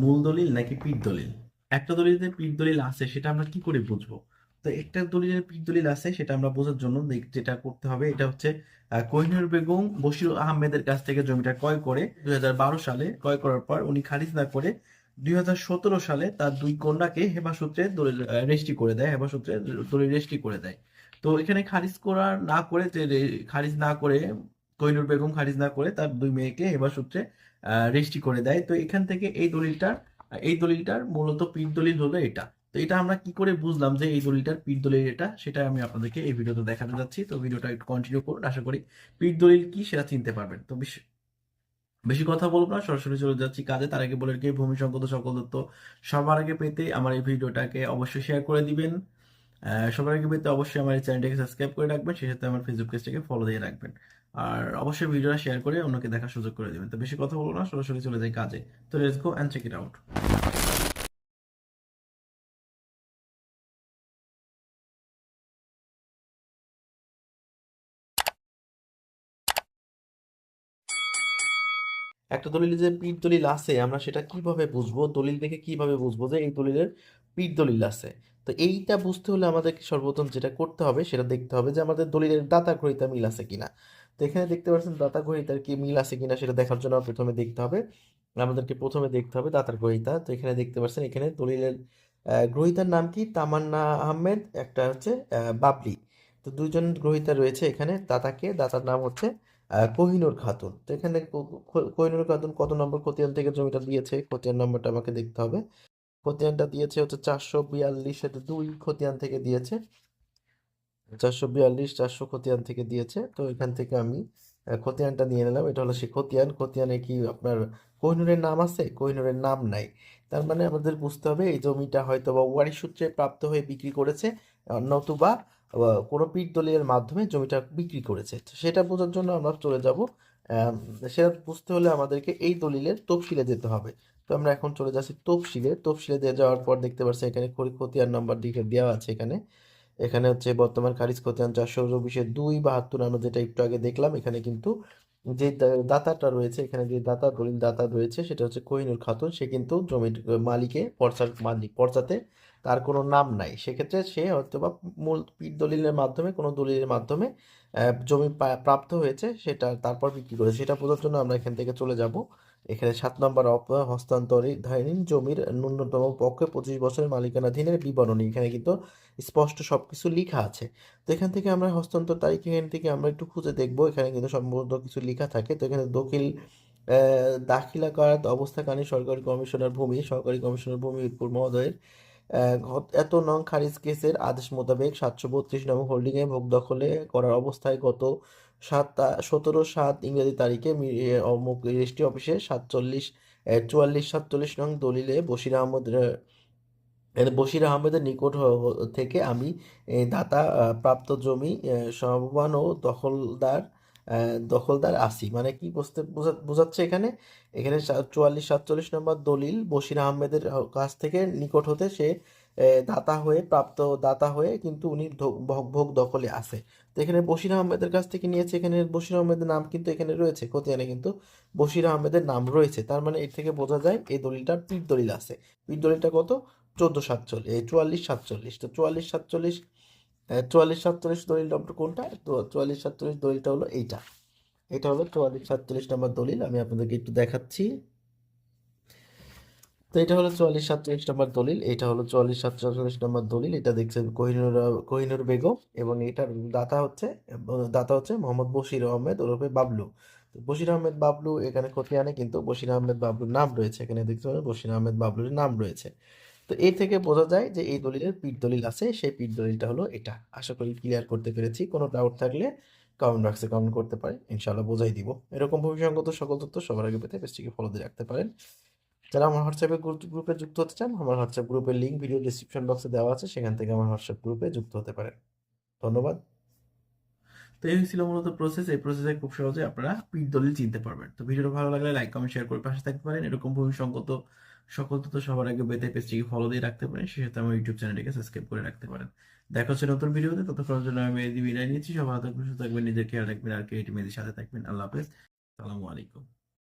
মূল দলিল নাকি পীর দলিল? একটা দলিলে পীর দলিল আছে, সেটা আমরা কি করে বুঝব? তো একটা দলিলের পীর দলিল আছে, সেটা আমরা বোঝার জন্য যেটা করতে হবে, এটা হচ্ছে কোহিনুর বেগম বশির আহমেদের কাছ থেকে জমিটা ক্রয় করে দুই হাজার বারো সালে, ক্রয় করার পর উনি খারিজ না করে দুই হাজার সতেরো সালে তার দুই কন্যাকে হেবাসূত্রে দলিল রেজিস্ট্রি করে দেয় হেবাসূত্রে দলিল রেজিস্ট্রি করে দেয়। তো এখানে খারিজ করা না করে, যে খারিজ না করে কোহিনুর বেগম খারিজ না করে তার দুই মেয়েকে হেবা সূত্রে রেজিস্ট্রি করে দেয়। তো এখান থেকে এই দলিলটার এই দলিলটার মূলত পীর দলিল হলো এটা। তো এটা আমরা কি করে বুঝলাম যে এই দলিলটার পীর দলিল এটা, সেটা আমি আপনাদেরকে এই ভিডিওতে দেখাতে যাচ্ছি। তো ভিডিওটা একটু কন্টিনিউ করুন। আশা করি পীর দলিল কি সেটা চিনতে পারবেন। তো বেশি কথা বলব না, সরাসরি চলে যাচ্ছি কাজে। তার আগে বলে রেখে ভূমি সংকট সকল তথ্য সবার আগে পেতে আমার এই ভিডিওটাকে অবশ্যই শেয়ার করে দিবেন। সবার আগে পেতে অবশ্যই আমার এই চ্যানেলটাকে সাবস্ক্রাইব করে রাখবেন। সেই সাথে আমার ফেসবুক পেজটাকে ফলো দিয়ে রাখবেন। আর অবশ্যই ভিডিওটা শেয়ার করে অন্যকে দেখার সুযোগ করে দিবেন। তো বেশি কথা বলব না, সরাসরি চলে যাই কাজে। তো let's go and check it out একটা দলিল যে পীর দলিল আছে, আমরা সেটা কীভাবে বুঝব, দলিল দেখে কীভাবে বুঝব যে এই দলিলের পীর দলিল আছে? তো এইটা বুঝতে হলে আমাদেরকে সর্বপ্রথম যেটা করতে হবে, সেটা দেখতে হবে যে আমাদের দলিলের দাতা গ্রহীতা মিল আছে কিনা। তো এখানে দেখতে পাচ্ছেন দাতা গ্রহীতার কি মিল আছে কিনা সেটা দেখার জন্য প্রথমে দেখতে হবে। আমাদেরকে প্রথমে দেখতে হবে দাতার গ্রহীতা তো এখানে দেখতে পাচ্ছেন, এখানে দলিলের গ্রহীতার নাম কি? তামান্না আহমেদ, একটা হচ্ছে বাবলি। তো দুইজন গ্রহীতা রয়েছে এখানে, দাতাকে, দাতার নাম হচ্ছে কোহিনুর খাতুন। তো এখানে কোহিনুর খাতুন কত নম্বর খতিয়ান থেকে জমিটা দিয়েছে? খতিয়ান নম্বরটা আমাকে দেখতে হবে। খতিয়ানটা দিয়েছে হচ্ছে চারশো বিয়াল্লিশের দুই খতিয়ান থেকে দিয়েছে। চারশো বিয়াল্লিশ, চারশো খতিয়ান থেকে দিয়েছে। তো এখান থেকে আমি খতিয়ানটা নিয়ে নিলাম। এটা হলো সেই খতিয়ান। খতিয়ানে কি আপনার কোহিনুরের নাম আছে? কোহিনুরের নাম নাই। তার মানে আমাদের বুঝতে হবে, এই জমিটা হয়তো বা ওয়ারি সূত্রে প্রাপ্ত হয়ে বিক্রি করেছে, নতুবা কোনো পীর দলিলের মাধ্যমে জমিটা বিক্রি করেছে। সেটা বোঝার জন্য আমরা চলে যাব। সেটা বুঝতে হলে আমাদেরকে এই দলিলের তফসিলে যেতে হবে। তো আমরা এখন চলে যাচ্ছি তফসিলে। তফসিলে দিয়ে যাওয়ার পর দেখতে পাচ্ছি এখানে খতিয়ান নাম্বার দিকে দেওয়া আছে এখানে। এখানে হচ্ছে বর্তমান খারিজ খতিয়ান চারশো চব্বিশের দুই বাহাত্তর আমরা যেটা একটু আগে দেখলাম, এখানে কিন্তু যে দাতাটা রয়েছে, এখানে যে দাতা দলিল দাতা রয়েছে, সেটা হচ্ছে কোহিনুর খাতুন। সে কিন্তু জমির মালিকে পর্চার, মালিক পর্চাতে তার কোনো নাম নাই। সেক্ষেত্রে সে হয়তো বা মূল পীর দলিলের মাধ্যমে, কোনো দলিলের মাধ্যমে জমি প্রাপ্ত হয়েছে, সেটা তারপর বিক্রি করেছে। সেটা বোঝার জন্য আমরা এখান থেকে চলে যাব। এখানে সাত নম্বর হস্তান্তরী হস্তান্তরীধারীন জমির ন্যূনতম পক্ষে পঁচিশ বছরের মালিকানাধীনের বিবরণী। এখানে কিন্তু স্পষ্ট সব কিছু লেখা আছে। তো এখান থেকে আমরা হস্তান্তর তারিখ এখান থেকে আমরা একটু খুঁজে দেখব। এখানে কিন্তু সম্ভবত কিছু লেখা থাকে। তো এখানে দখিল দাখিলা করার অবস্থাকালীন সরকারি কমিশনার ভূমি, সরকারি কমিশনার ভূমি মহোদয়ের এত নং খারিজ কেসের আদেশ মোতাবেক সাতশো বত্রিশ নং হোল্ডিংয়ে ভোগ দখলে করার অবস্থায় গত সাত সতেরো সাত ইংরেজি তারিখে রেজিস্ট্রি অফিসে সাতচল্লিশ চুয়াল্লিশ, সাতচল্লিশ নং দলিলে বশির আহমদ বশির আহমেদের নিকট থেকে আমি দাতা প্রাপ্ত জমি সমান ও দখলদার দখলদার আছি মানে কি বুঝতে বোঝা- বোঝাচ্ছে এখানে? এখানে চুয়াল্লিশ, সাতচল্লিশ নম্বর দলিল বশির আহমেদের কাছ থেকে নিকট হতে সে দাতা হয়ে প্রাপ্ত দাতা হয়ে কিন্তু উনি ভোগ দখলে আছে। তো এখানে বশির আহমেদের কাছ থেকে নিয়েছে। এখানে বশির আহমেদের নাম কিন্তু এখানে রয়েছে। খতিয়ানে কিন্তু বশির আহমেদের নাম রয়েছে। তার মানে এর থেকে বোঝা যায় এই দলিলটা পীর দলিল আছে। পীর দলিলটা কত? চোদ্দ, সাতচল্লিশ চুয়াল্লিশ, সাতচল্লিশ। তো চুয়াল্লিশ, সাতচল্লিশ চুয়াল্লিশ সাতচল্লিশ দলিল নম্বর কোনটা? তো চুয়াল্লিশ সাতচল্লিশ দলিলটা হলো এইটা। এটা হলো চুয়াল্লিশ সাতচল্লিশ নম্বর দলিল, আমি আপনাদেরকে একটু দেখাচ্ছি। তো এটা হলো চুয়াল্লিশ সাতচল্লিশ নম্বর দলিল, এটা হলো চুয়াল্লিশ সাতচল্লিশ নম্বর দলিল, এটা দেখছেন কোহিনুর কোহিনুর বেগম এবং এটার দাতা হচ্ছে দাতা হচ্ছে মোহাম্মদ বশির আহমেদ ওরফে বাবলু। তো বশির আহমেদ বাবলু এখানে খতিয়ানে, কিন্তু বশির আহমেদ বাবলুর নাম রয়েছে, এখানে দেখতে পাবেন বশির আহমেদ বাবলুর নাম রয়েছে। তো এই থেকে বোঝা যায় যে এই দলিলের পীর দলিল আছে, সেই পীর দলিলটা হলো এটা। আশা করি ক্লিয়ার করতে পেরেছি। কোনো ডাউট থাকলে কমেন্ট বক্সে কমেন্ট করতে পারেন। ইনশাআল্লাহ বোঝাই দিব। এরকম ভবিষ্যৎ সকল তথ্য সবার আগে পেতে পেজটিকে ফলো দিয়ে রাখতে পারেন। যারা আমার হোয়াটসঅ্যাপে গ্রুপে যুক্ত হতে চান, আমার হোয়াটসঅ্যাপ গ্রুপের লিঙ্ক ভিডিও ডিসক্রিপশন বক্সে দেওয়া আছে। সেখান থেকে আমার হোয়াটসঅ্যাপ গ্রুপে যুক্ত হতে পারেন। ধন্যবাদ। তো এই ছিল মূলত প্রসেস এই প্রসেসে খুব সহজে আপনারা পীর দলিল চিনতে পারবেন। তো ভিডিওটা ভালো লাগলে লাইক কমেন্ট শেয়ার করে পাশে থাকতে পারেন। এরকম ভূমি সকল তথ্য সবার আগে পেতে পেজটিকে ফলো দিয়ে রাখতে পারেন, সেই সাথে আমার ইউটিউব চ্যানেলটিকে সাবস্ক্রাইব করে রাখতে পারেন। দেখা হচ্ছে নতুন ভিডিওতে ততক্ষণের জন্য আমি বিদায় নিচ্ছি। সবাই থাকবেন, সুস্থ থাকবেন, নিজের খেয়াল রাখবেন আর ক্রিয়েটিভ মেয়েদের সাথে থাকবেন। আল্লাহ হাফেজ। সালামু আলাইকুম।